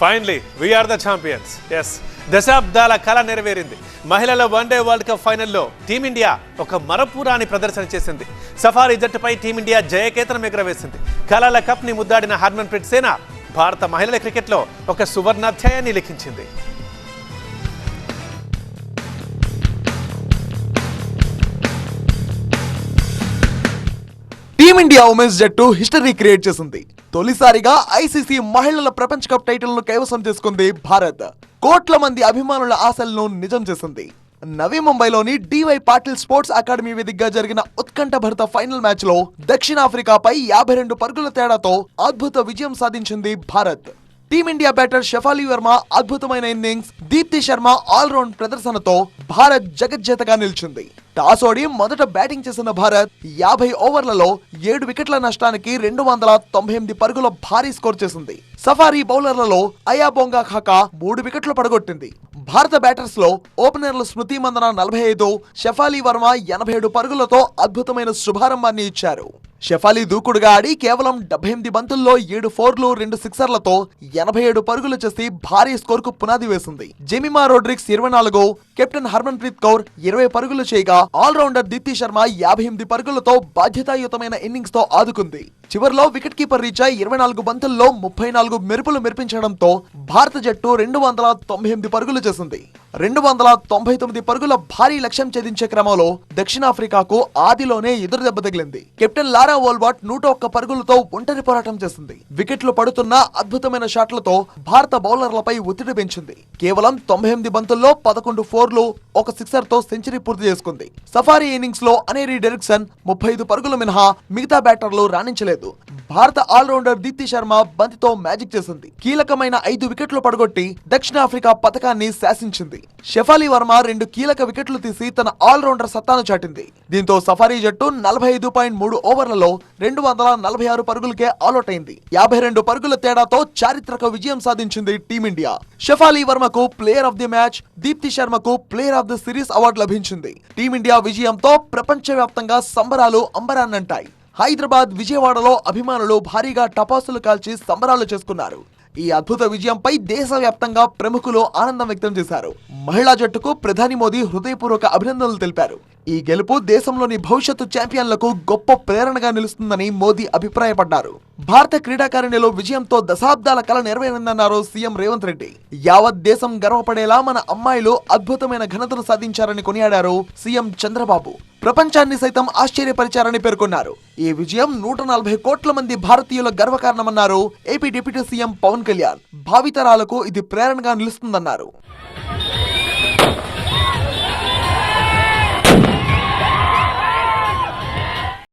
Finally we are the champions yes దశాబ్దాల కళ నెరవేరింది. మహిళల వన్డే వరల్డ్ కప్ ఫైనల్లో టీమిండియా ఒక మరపురాని ప్రదర్శన చేసింది. సఫారీ జట్టుపై టీమిండియా జయకేతనం ఎగురవేసింది. కళల కప్ని ముద్దాడిన హర్మన్ ప్రీత్ సేన భారత మహిళల క్రికెట్లో ఒక సువర్ణాధ్యాయాన్ని లిఖించింది. టీమిండియా ఉమెన్స్ జట్టు హిస్టరీ క్రియేట్ చేసింది. తొలిసారిగా ఐసీసీ మహిళల ప్రపంచ కప్ టైటిల్ను కైవసం చేసుకుంది భారత్. కోట్ల మంది అభిమానుల ఆశలను నిజం చేసింది. నవీ ముంబైలోని డివై పాటిల్ స్పోర్ట్స్ అకాడమీ వేదికగా జరిగిన ఉత్కంఠభరిత ఫైనల్ మ్యాచ్లో దక్షిణాఫ్రికాపై యాభై రెండు పరుగుల తేడాతో అద్భుత విజయం సాధించింది Bharat. Team India batter Shafali Varma అద్భుతమైన ఇన్నింగ్స్ దీప్తి శర్మ ఆల్రౌండ్ ప్రదర్శనతో భారత్ జగజ్జేతగా నిలిచింది. టాస్ ఓడి మొదట బ్యాటింగ్ చేసిన భారత్ యాభై ఓవర్లలో ఏడు వికెట్ల నష్టానికి రెండు వందల తొంభై ఎనిమిది పరుగుల భారీ స్కోర్ చేసింది. సఫారీ బౌలర్లలో అయా బొంగా ఖాకా మూడు వికెట్లు పడగొట్టింది. భారత బ్యాటర్స్లో ఓపెనర్లు స్మృతి మందన నలభై ఐదు షెఫాలి వర్మ ఎనభై ఏడు పరుగులతో అద్భుతమైన శుభారంభాన్ని ఇచ్చారు. షెఫాలి దూకుడుగా ఆడి కేవలం డెబ్బై ఎనిమిది బంతుల్లో ఏడు ఫోర్లు రెండు సిక్సర్లతో ఎనభై ఏడు పరుగులు చేసి భారీ స్కోర్కు పునాది వేసింది. జెమిమా రోడ్రిక్స్ ఇరవై నాలుగు కెప్టెన్ హర్మన్ ప్రీత్ కౌర్ ఇరవై పరుగులు చేయగా ఆల్రౌండర్ దీప్తి శర్మ యాభై ఎనిమిది పరుగులతో బాధ్యతాయుతమైన ఇన్నింగ్స్తో ఆదుకుంది. చివరిలో వికెట్ కీపర్ రీచా ఇరవై నాలుగు బంతుల్లో ముప్పై నాలుగు మెరుపులు మెరిపించడంతో భారత జట్టు రెండు వందల తొంభై ఎనిమిది పరుగులు చేసింది. రెండు వందల తొంభై తొమ్మిది పరుగుల భారీ లక్ష్యం ఛేదించే క్రమంలో దక్షిణాఫ్రికాకు ఆదిలోనే ఎదురు దెబ్బ తగిలింది. కెప్టెన్ లారా వోల్బాట్ నూట ఒక్క పరుగులతో ఒంటరి పోరాటం చేసింది. వికెట్లు పడుతున్న అద్భుతమైన షాట్లతో భారత బౌలర్లపై ఒత్తిడి పెంచింది. కేవలం తొంభై ఎనిమిది బంతుల్లో పదకొండు ఫోర్లు ఒక సిక్సర్తో సెంచరీ పూర్తి చేసుకుంది. సఫారీ ఇన్నింగ్స్లో అనేరి డెరిక్సన్ ముప్పై ఐదు పరుగులు మినహా మిగతా బ్యాటర్లు రాణించలేదు. భారత ఆల్రౌండర్ దీప్తి శర్మ బంతితో మ్యాజిక్ చేసింది. కీలకమైన ఐదు వికెట్లు పడగొట్టి దక్షిణాఫ్రికా పథకాన్ని శాసించింది. షెఫాలి వర్మ రెండు కీలక వికెట్లు తీసి తన ఆల్రౌండర్ సత్తాను చాటింది. దీంతో సఫారీ జట్టు నలభై ఐదు పాయింట్ మూడు ఓవర్లలో రెండు వందల నలభై ఆరు పరుగులకే ఆల్అౌట్ అయింది యాభై రెండు పరుగుల తేడాతో చారిత్రక విజయం సాధించింది team India. Shafali వర్మకు player of the match Deepti శర్మకు player of the series award లభించింది. టీమిండియా విజయంతో ప్రపంచవ్యాప్తంగా సంబరాలు అంబరాన్నంటాయి. హైదరాబాద్ విజయవాడలో అభిమానులు భారీగా టపాసులు కాల్చి సంబరాలు చేసుకున్నారు. ఈ అద్భుత విజయంపై దేశవ్యాప్తంగా ప్రముఖులు ఆనందం వ్యక్తం చేశారు. మహిళా జట్టుకు ప్రధాని మోదీ హృదయపూర్వక అభినందనలు తెలిపారు. ఈ గెలుపు దేశంలోని భవిష్యత్తు ఛాంపియన్లకు గొప్ప ప్రేరణగా నిలుస్తుందని మోదీ అభిప్రాయపడ్డారు. భారత క్రీడాకారిణిలో విజయంతో దశాబ్దాల కళ నెరవేరిందన్నారు సీఎం రేవంత్ రెడ్డి. యావత్ దేశం గర్వపడేలా మన అమ్మాయిలు అద్భుతమైన ఘనతను సాధించారని కొనియాడారు సీఎం చంద్రబాబు. ప్రపంచాన్ని సైతం ఆశ్చర్యపరిచారని పేర్కొన్నారు. ఈ విజయం నూట నలభై కోట్ల మంది భారతీయుల గర్వకారణమన్నారు AP deputy CM Pawan Kalyan. భావితరాలకు ఇది ప్రేరణగా నిలుస్తుందన్నారు.